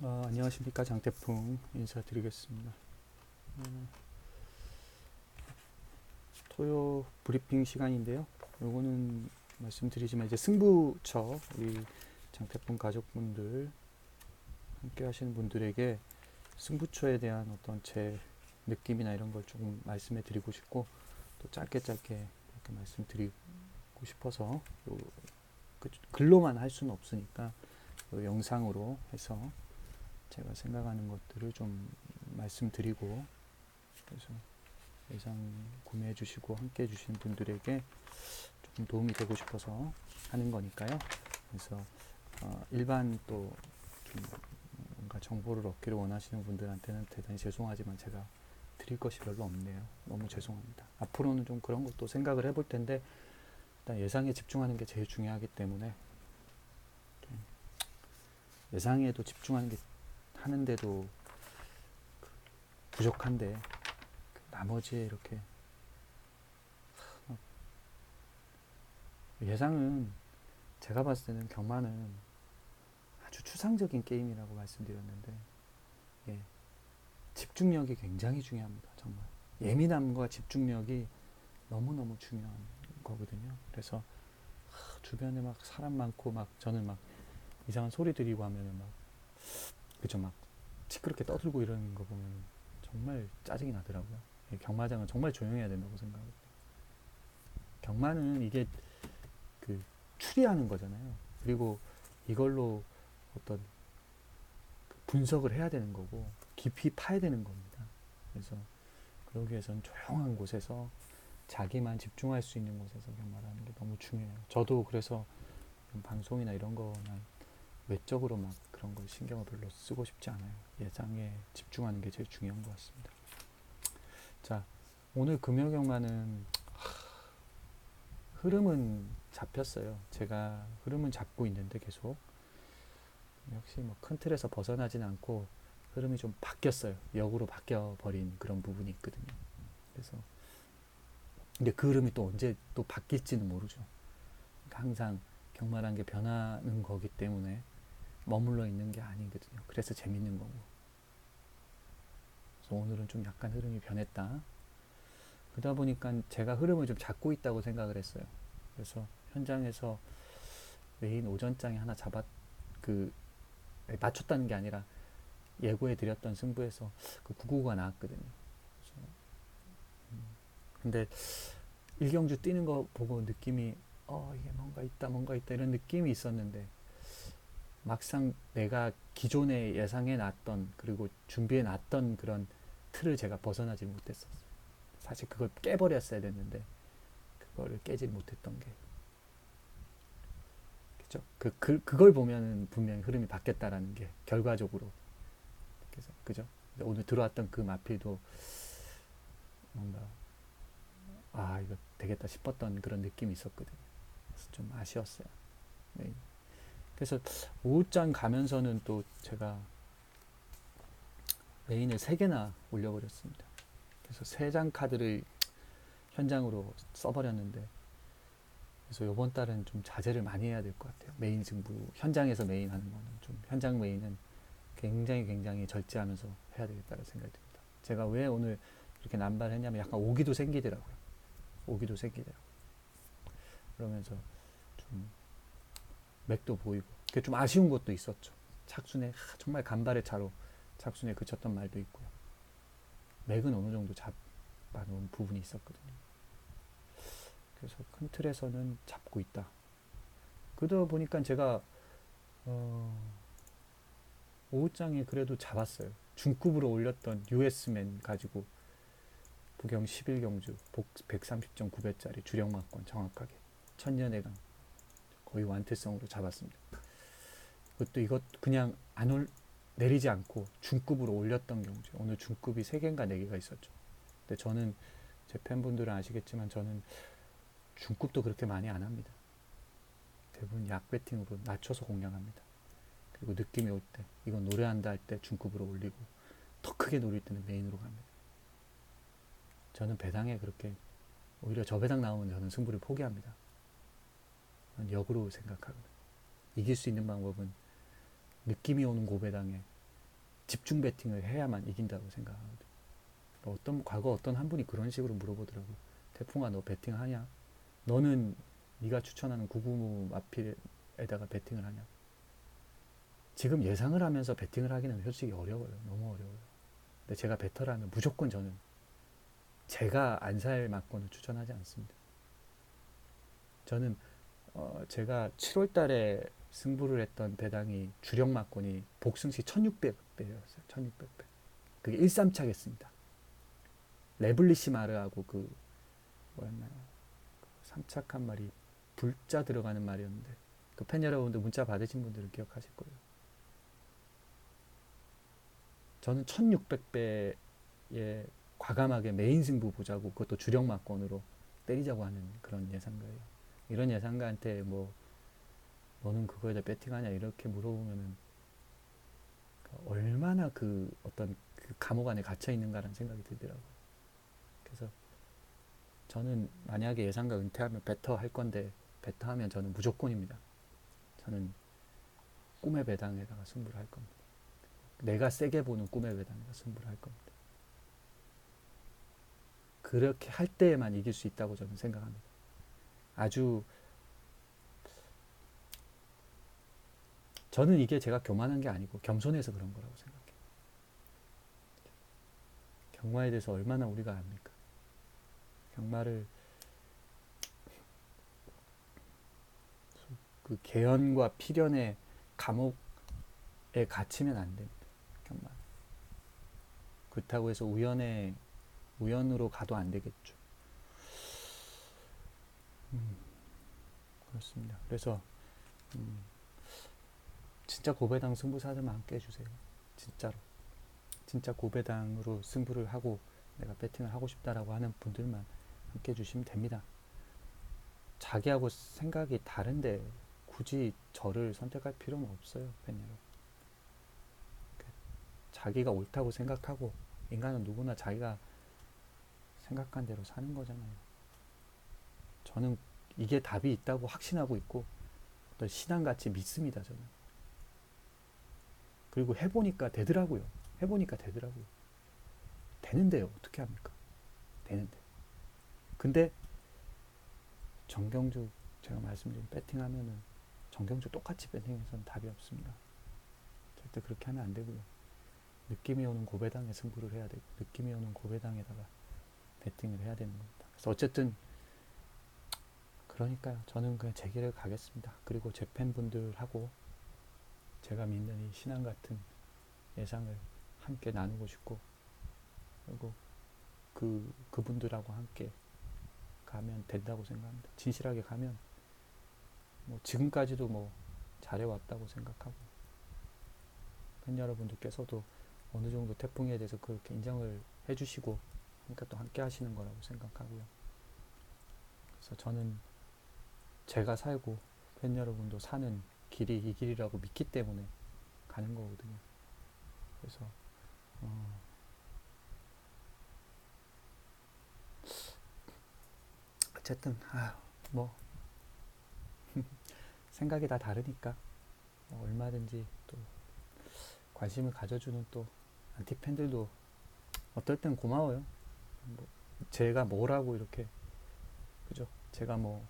어, 안녕하십니까 장태풍 인사드리겠습니다. 음, 토요 브리핑 시간인데요. 요거는 말씀드리지만 이제 승부처 우리 장태풍 가족분들 함께 하시는 분들에게 승부처에 대한 어떤 제 느낌이나 이런 걸 조금 말씀해 드리고 싶고 또 짧게 짧게 이렇게 말씀드리고 싶어서 요, 그 글로만 할 수는 없으니까 요 영상으로 해서 제가 생각하는 것들을 좀 말씀드리고 그래서 예상 구매해 주시고 함께 해 주신 분들에게 조금 도움이 되고 싶어서 하는 거니까요. 그래서 어, 일반 또좀 뭔가 정보를 얻기를 원하시는 분들한테는 대단히 죄송하지만 제가 드릴 것이 별로 없네요. 너무 죄송합니다. 앞으로는 좀 그런 것도 생각을 해볼 텐데 일단 예상에 집중하는 게 제일 중요하기 때문에 좀 예상에도 집중하는 게 하는데도 그 부족한데 그 나머지에 이렇게 예상은 제가 봤을 때는 경마는 아주 추상적인 게임이라고 말씀드렸는데 예, 집중력이 굉장히 중요합니다. 정말 예민함과 집중력이 너무너무 중요한 거거든요. 그래서 하, 주변에 막 사람 많고 막 저는 막 이상한 소리 들리고 하면은 막 그죠 막 시끄럽게 떠들고 이러는 거 보면 정말 짜증이 나더라고요. 예, 경마장은 정말 조용해야 된다고 생각해요. 경마는 이게 그 추리하는 거잖아요. 그리고 이걸로 어떤 그 분석을 해야 되는 거고 깊이 파야 되는 겁니다. 그래서 그러기 위해서는 조용한 곳에서 자기만 집중할 수 있는 곳에서 경마를 하는 게 너무 중요해요. 저도 그래서 방송이나 이런 거나 외적으로 막 그런 걸 신경을 별로 쓰고 싶지 않아요. 예상에 집중하는 게 제일 중요한 것 같습니다. 자, 오늘 금요 경마는 흐름은 잡혔어요. 제가 흐름은 잡고 있는데 계속 역시 뭐 큰 틀에서 벗어나진 않고 흐름이 좀 바뀌었어요. 역으로 바뀌어 버린 그런 부분이 있거든요. 그래서 근데 그 흐름이 또 언제 또 바뀔지는 모르죠. 그러니까 항상 경마란 게 변하는 거기 때문에 머물러 있는 게 아니거든요. 그래서 재밌는 거고. 그래서 오늘은 좀 약간 흐름이 변했다. 그러다 보니까 제가 흐름을 좀 잡고 있다고 생각을 했어요. 그래서 현장에서 메인 오전장에 하나 잡았 그 맞췄다는 게 아니라 예고해 드렸던 승부에서 그 999가 나왔거든요. 그래서 음, 근데 일경주 뛰는 거 보고 느낌이 어 이게 뭔가 있다 뭔가 있다 이런 느낌이 있었는데 막상 내가 기존에 예상해 놨던 그리고 준비해 놨던 그런 틀을 제가 벗어나지 못했었어요. 사실 그걸 깨버렸어야 됐는데 그거를 깨지 못했던 게 그죠? 그, 그 그걸 보면은 분명히 흐름이 바뀌었다라는 게 결과적으로 그래서 그죠? 오늘 들어왔던 그 마필도 뭔가 아 이거 되겠다 싶었던 그런 느낌이 있었거든요. 그래서 좀 아쉬웠어요. 네. 그래서 오후장 가면서는 또 제가 메인을 세 개나 올려버렸습니다. 그래서 세 장 카드를 현장으로 써버렸는데 그래서 이번 달은 좀 자제를 많이 해야 될 것 같아요. 메인 승부 현장에서 메인 하는 거는 좀 현장 메인은 굉장히 굉장히 절제하면서 해야 되겠다는 생각이 듭니다. 제가 왜 오늘 이렇게 남발했냐면 약간 오기도 생기더라고요. 오기도 생기더라고요. 그러면서 좀 맥도 보이고 그게 좀 아쉬운 것도 있었죠. 착순에 정말 간발의 차로 착순에 그쳤던 말도 있고요. 맥은 어느 정도 잡아놓은 부분이 있었거든요. 그래서 큰 틀에서는 잡고 있다. 그러다 보니까 제가 어, 오후장에 그래도 잡았어요. 중급으로 올렸던 US맨 가지고 부경 11경주 복 130.9배짜리 주력만권 정확하게 천년의 강 거의 완태성으로 잡았습니다. 그것도 이것 그냥 안 올, 내리지 않고 중급으로 올렸던 경주. 오늘 중급이 3개인가 4개가 있었죠. 근데 저는 제 팬분들은 아시겠지만 저는 중급도 그렇게 많이 안 합니다. 대부분 약 배팅으로 낮춰서 공략합니다. 그리고 느낌이 올 때, 이건 노래한다 할 때 중급으로 올리고 더 크게 노릴 때는 메인으로 갑니다. 저는 배당에 그렇게 오히려 저 배당 나오면 저는 승부를 포기합니다. 역으로 생각하거든요. 이길 수 있는 방법은 느낌이 오는 고배당에 집중 배팅을 해야만 이긴다고 생각하거든요. 어떤 과거 어떤 한 분이 그런 식으로 물어보더라고요. 태풍아 너 배팅하냐? 너는 네가 추천하는 구구무 마필에다가 배팅을 하냐? 지금 예상을 하면서 배팅을 하기는 솔직히 어려워요. 너무 어려워요. 근데 제가 배터라면 무조건 저는 제가 안살 막권을 추천하지 않습니다. 저는 어 제가 7월 달에 승부를 했던 배당이 주력 막권이 복승시 1600배였어요. 1600배. 그게 1삼차겠습니다. 레블리시마르하고 그 뭐였나요? 그 삼착한 말이 불자 들어가는 말이었는데 그 팬 여러분들 문자 받으신 분들은 기억하실 거예요. 저는 1600배에 과감하게 메인 승부 보자고 그것도 주력 막권으로 때리자고 하는 그런 예상가예요. 이런 예상가한테 뭐 너는 그거에다 배팅하냐 이렇게 물어보면은 얼마나 그 어떤 그 감옥 안에 갇혀 있는가라는 생각이 들더라고요. 그래서 저는 만약에 예상가 은퇴하면 베터 할 건데 베터 하면 저는 무조건입니다. 저는 꿈의 배당에다가 승부를 할 겁니다. 내가 세게 보는 꿈의 배당에다 승부를 할 겁니다. 그렇게 할 때에만 이길 수 있다고 저는 생각합니다. 아주 저는 이게 제가 교만한 게 아니고 겸손해서 그런 거라고 생각해요. 경마에 대해서 얼마나 우리가 압니까? 경마를 그 개연과 필연의 감옥에 갇히면 안 됩니다. 경마. 그렇다고 해서 우연에 우연으로 가도 안 되겠죠. 음, 그렇습니다. 그래서 음, 진짜 고배당 승부사들만 함께 해주세요. 진짜로. 진짜 고배당으로 승부를 하고 내가 배팅을 하고 싶다라고 하는 분들만 함께 해주시면 됩니다. 자기하고 생각이 다른데 굳이 저를 선택할 필요는 없어요, 팬 여러분. 자기가 옳다고 생각하고 인간은 누구나 자기가 생각한 대로 사는 거잖아요. 저는 이게 답이 있다고 확신하고 있고 어떤 신앙같이 믿습니다, 저는. 그리고 해보니까 되더라고요. 해보니까 되더라고요. 되는데요. 어떻게 합니까? 되는데. 근데 정경주 제가 말씀드린 배팅하면은 정경주 똑같이 배팅해서는 답이 없습니다. 절대 그렇게 하면 안 되고요. 느낌이 오는 고배당에 승부를 해야 되고 느낌이 오는 고배당에다가 배팅을 해야 되는 겁니다. 그래서 어쨌든 그러니까요. 저는 그냥 제 길을 가겠습니다. 그리고 제 팬분들하고 제가 믿는 이 신앙 같은 예상을 함께 나누고 싶고 그리고 그 그분들하고 함께 가면 된다고 생각합니다. 진실하게 가면 뭐 지금까지도 뭐 잘해왔다고 생각하고 팬 여러분들께서도 어느 정도 태풍에 대해서 그렇게 인정을 해주시고 그러니까 또 함께 하시는 거라고 생각하고요. 그래서 저는 제가 살고 팬 여러분도 사는 길이 이 길이라고 믿기 때문에 가는 거거든요. 그래서 어 어쨌든 아뭐 생각이 다 다르니까 뭐 얼마든지 또 관심을 가져주는 또 안티 팬들도 어떨 땐 고마워요. 뭐 제가 뭐라고 이렇게 그죠? 제가 뭐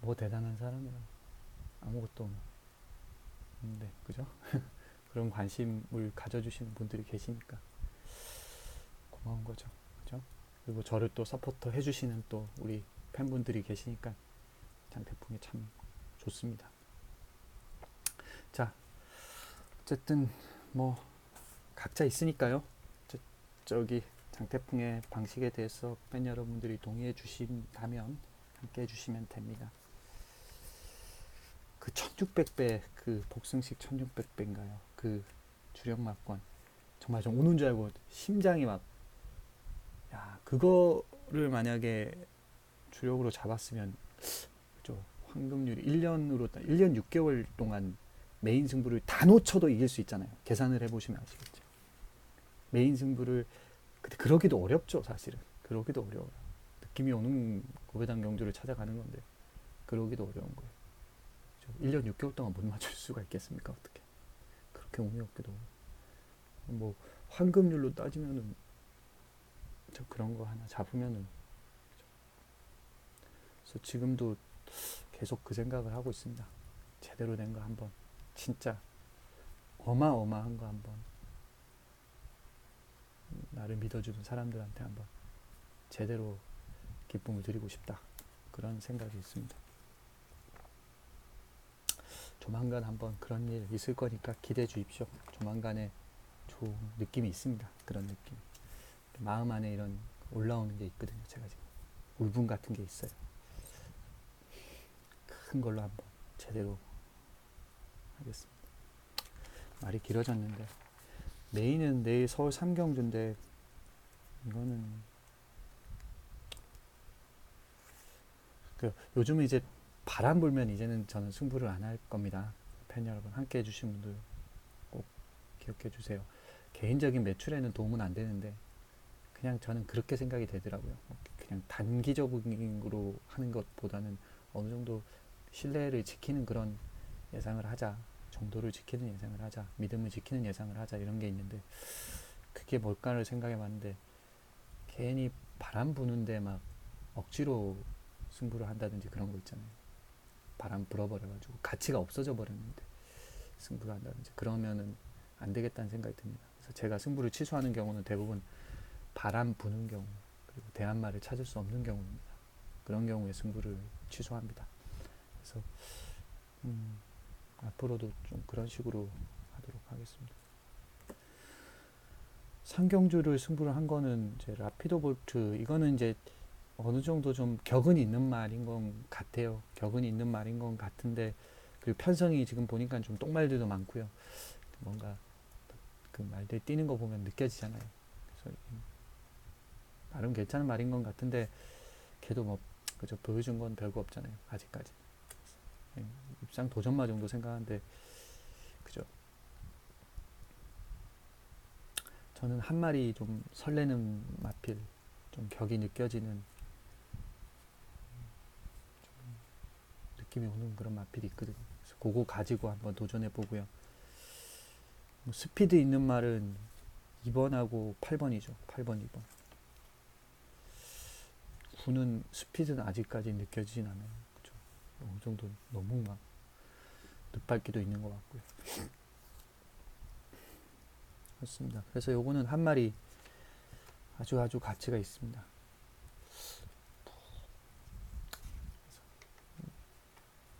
뭐뭐 대단한 사람이라 아무것도 없는데 그죠? 그런 관심을 가져주시는 분들이 계시니까 고마운 거죠. 그죠? 그리고 저를 또 서포터 해주시는 또 우리 팬분들이 계시니까 장태풍이 참 좋습니다. 자, 어쨌든 뭐 각자 있으니까요. 저, 저기 장태풍의 방식에 대해서 팬 여러분들이 동의해 주신다면 함께 해주시면 됩니다. 그 1600배 그 복승식 1600배인가요? 그 주력 막권 정말 좀 우는 줄 알고 심장이 막 야, 그거를 만약에 주력으로 잡았으면 그죠. 황금률이 1년으로 1년 6개월 동안 메인 승부를 다 놓쳐도 이길 수 있잖아요. 계산을 해 보시면 아시겠죠. 메인 승부를 근데 그러기도 어렵죠, 사실은. 그러기도 어려워요. 느낌이 오는 고배당 경주를 찾아가는 건데 그러기도 어려운 거예요. 1년 6개월 동안 못 맞출 수가 있겠습니까? 어떻게? 그렇게 운이 없기도 뭐 황금률로 따지면은 저 그런 거 하나 잡으면은 그래서 지금도 계속 그 생각을 하고 있습니다. 제대로 된 거 한번 진짜 어마어마한 거 한번 나를 믿어주는 사람들한테 한번 제대로 기쁨을 드리고 싶다 그런 생각이 있습니다. 조만간 한번 그런 일 있을 거니까 기대해 주십시오. 조만간에 좋은 느낌이 있습니다. 그런 느낌. 마음 안에 이런 올라오는 게 있거든요. 제가 지금 울분 같은 게 있어요. 큰 걸로 한번 제대로 하겠습니다. 말이 길어졌는데 메인은 내일 서울 삼경주인데 이거는 그 요즘은 이제 바람 불면 이제는 저는 승부를 안 할 겁니다. 팬 여러분 함께 해주신 분들 꼭 기억해 주세요. 개인적인 매출에는 도움은 안 되는데 그냥 저는 그렇게 생각이 되더라고요. 뭐 그냥 단기적으로 하는 것보다는 어느 정도 신뢰를 지키는 그런 예상을 하자 정도를 지키는 예상을 하자 믿음을 지키는 예상을 하자 이런 게 있는데 그게 뭘까를 생각해 봤는데 괜히 바람 부는데 막 억지로 승부를 한다든지 그런 거 있잖아요 바람 불어버려가지고 가치가 없어져 버렸는데 승부를 한다든지 그러면은 안 되겠다는 생각이 듭니다. 그래서 제가 승부를 취소하는 경우는 대부분 바람 부는 경우 그리고 대한말을 찾을 수 없는 경우입니다. 그런 경우에 승부를 취소합니다. 그래서 음, 앞으로도 좀 그런 식으로 하도록 하겠습니다. 상경주를 승부를 한 거는 이제 라피도 볼트 이거는 이제 어느 정도 좀 격은 있는 말인 것 같아요. 격은 있는 말인 것 같은데 그리고 편성이 지금 보니까 좀 똥말들도 많고요. 뭔가 그 말들 뛰는 거 보면 느껴지잖아요. 그래서 나름 괜찮은 말인 것 같은데 걔도 뭐 그저 보여준 건 별거 없잖아요. 아직까지. 입상 도전마 정도 생각하는데 그죠 저는 한 마리 좀 설레는 마필 좀 격이 느껴지는 느낌이 오는 그런 마필이 있거든요 그래서 그거 가지고 한번 도전해 보고요 뭐 스피드 있는 말은 2번하고 8번이죠 8번 2번 9는 스피드는 아직까지 느껴지진 않아요 어느 정도 너무 막 늦밟기도 있는 것 같고요. 그렇습니다. 그래서 요거는 한 마리 아주 아주 가치가 있습니다.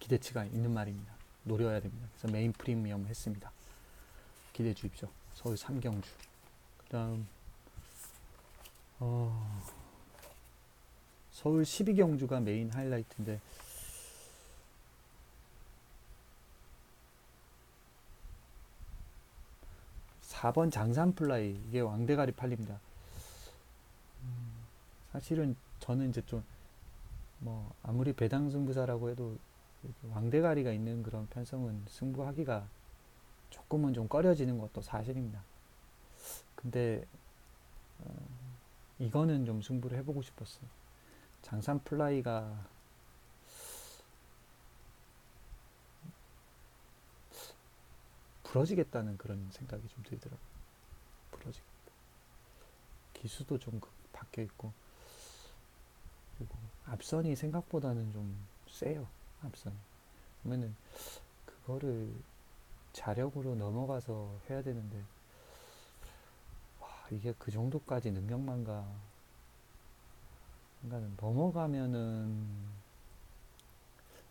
기대치가 있는 말입니다. 노려야 됩니다. 그래서 메인 프리미엄 했습니다. 기대해 주십시오. 서울 삼경주. 그 다음, 어, 서울 12경주가 메인 하이라이트인데, 4번 장산플라이 이게 왕대가리 팔립니다. 음, 사실은 저는 이제 좀 뭐 아무리 배당 승부사라고 해도 왕대가리가 있는 그런 편성은 승부하기가 조금은 좀 꺼려지는 것도 사실입니다. 근데 어, 이거는 좀 승부를 해보고 싶었어요. 장산 플라이가 부러지겠다는 그런 생각이 좀 들더라고요. 부러지겠다. 기수도 좀그 바뀌어 있고, 그리고 앞선이 생각보다는 좀 세요. 앞선이. 그러면은 그거를 자력으로 넘어가서 해야 되는데, 와, 이게 그 정도까지 능력만가, 그러니까는 넘어가면은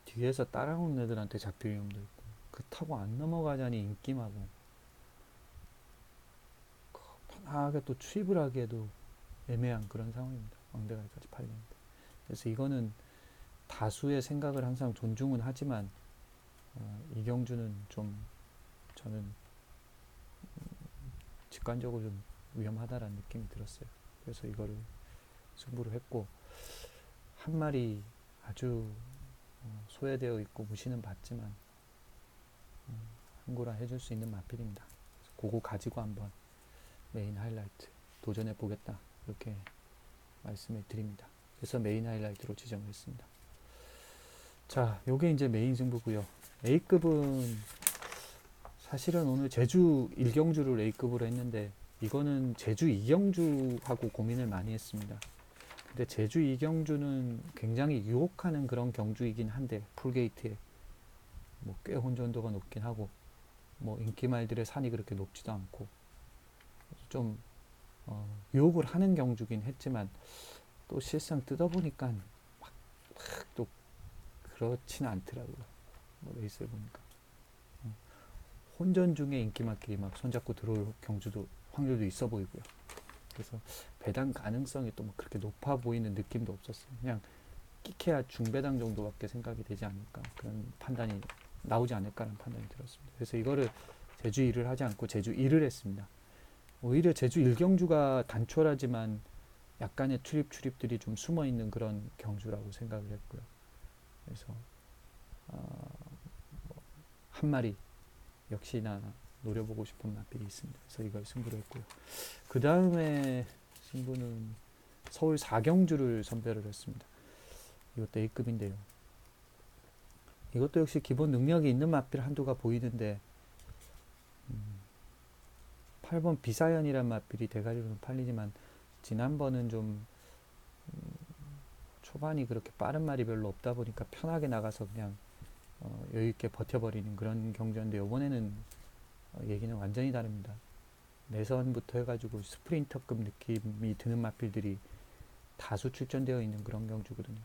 뒤에서 따라오는 애들한테 잡힐 위험도 있고, 그 타고 안 넘어가자니 인기마고 그 편하게 또 추입을 하기에도 애매한 그런 상황입니다. 왕대가리까지 팔리는데. 그래서 이거는 다수의 생각을 항상 존중은 하지만 어, 이경주는 좀 저는 직관적으로 좀 위험하다라는 느낌이 들었어요. 그래서 이거를 승부를 했고 한 마리 아주 어, 소외되어 있고 무시는 받지만 한고라 해줄 수 있는 마필입니다. 그거 가지고 한번 메인 하이라이트 도전해 보겠다 이렇게 말씀을 드립니다. 그래서 메인 하이라이트로 지정을 했습니다. 자, 요게 이제 메인 승부고요. A급은 사실은 오늘 제주 1경주를 A급으로 했는데 이거는 제주 2경주하고 고민을 많이 했습니다. 근데 제주 2경주는 굉장히 유혹하는 그런 경주이긴 한데 풀게이트에 뭐 꽤 혼전도가 높긴 하고 뭐 인기말들의 산이 그렇게 높지도 않고 좀 어, 유혹을 하는 경주긴 했지만 또 실상 뜯어보니까 막, 막 또 그렇지는 않더라고요. 뭐 레이스를 보니까 어, 혼전 중에 인기말끼리 막 손잡고 들어올 경주도 확률도 있어 보이고요. 그래서 배당 가능성이 또 뭐 그렇게 높아 보이는 느낌도 없었어요. 그냥 끼케야 중배당 정도밖에 생각이 되지 않을까 그런 판단이 나오지 않을까라는 판단이 들었습니다. 그래서 이거를 제주 1을 하지 않고 제주 2를 했습니다. 오히려 제주 1경주가 단촐하지만 약간의 출입 출입들이 좀 숨어 있는 그런 경주라고 생각을 했고요. 그래서 어, 뭐 한 마리 역시나 노려보고 싶은 맛들이 있습니다. 그래서 이걸 승부를 했고요. 그 다음에 승부는 서울 4경주를 선별을 했습니다. 이것도 A급인데요. 이것도 역시 기본 능력이 있는 맛필 한두가 보이는데 음, 8번 비사연이란 맛필이 대가리로는 팔리지만 지난번은 좀 음, 초반이 그렇게 빠른 말이 별로 없다 보니까 편하게 나가서 그냥 어, 여유 있게 버텨버리는 그런 경주인데 이번에는 어, 얘기는 완전히 다릅니다. 내선부터 해가지고 스프린터급 느낌이 드는 마필들이 다수 출전되어 있는 그런 경주거든요.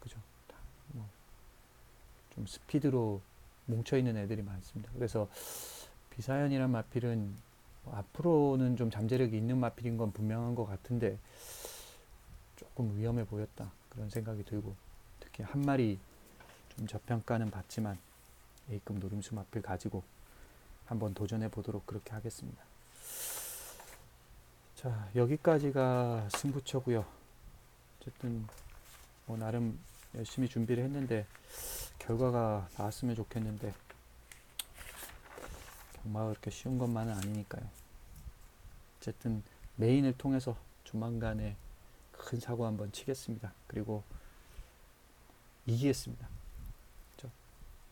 그죠? 뭐 좀 스피드로 뭉쳐 있는 애들이 많습니다. 그래서 비사연이란 마필은 뭐 앞으로는 좀 잠재력이 있는 마필인 건 분명한 것 같은데 조금 위험해 보였다 그런 생각이 들고 특히 한 마리 좀 저평가는 받지만 A급 노림수 마필 가지고 한번 도전해 보도록 그렇게 하겠습니다. 자 여기까지가 승부처고요. 어쨌든 뭐 나름 열심히 준비를 했는데 결과가 나왔으면 좋겠는데 경마가 그렇게 쉬운 것만은 아니니까요. 어쨌든 메인을 통해서 조만간에 큰 사고 한번 치겠습니다. 그리고 이기겠습니다. 그렇죠?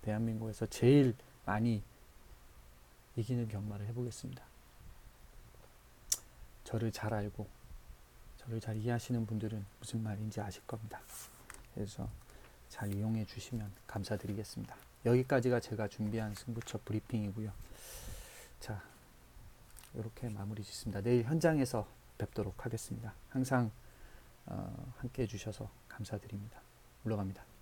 대한민국에서 제일 많이 이기는 경마를 해보겠습니다. 저를 잘 알고 저를 잘 이해하시는 분들은 무슨 말인지 아실 겁니다. 그래서 잘 이용해 주시면 감사드리겠습니다. 여기까지가 제가 준비한 승부처 브리핑이고요. 자, 이렇게 마무리 짓습니다. 내일 현장에서 뵙도록 하겠습니다. 항상 어, 함께 해주셔서 감사드립니다. 물러갑니다.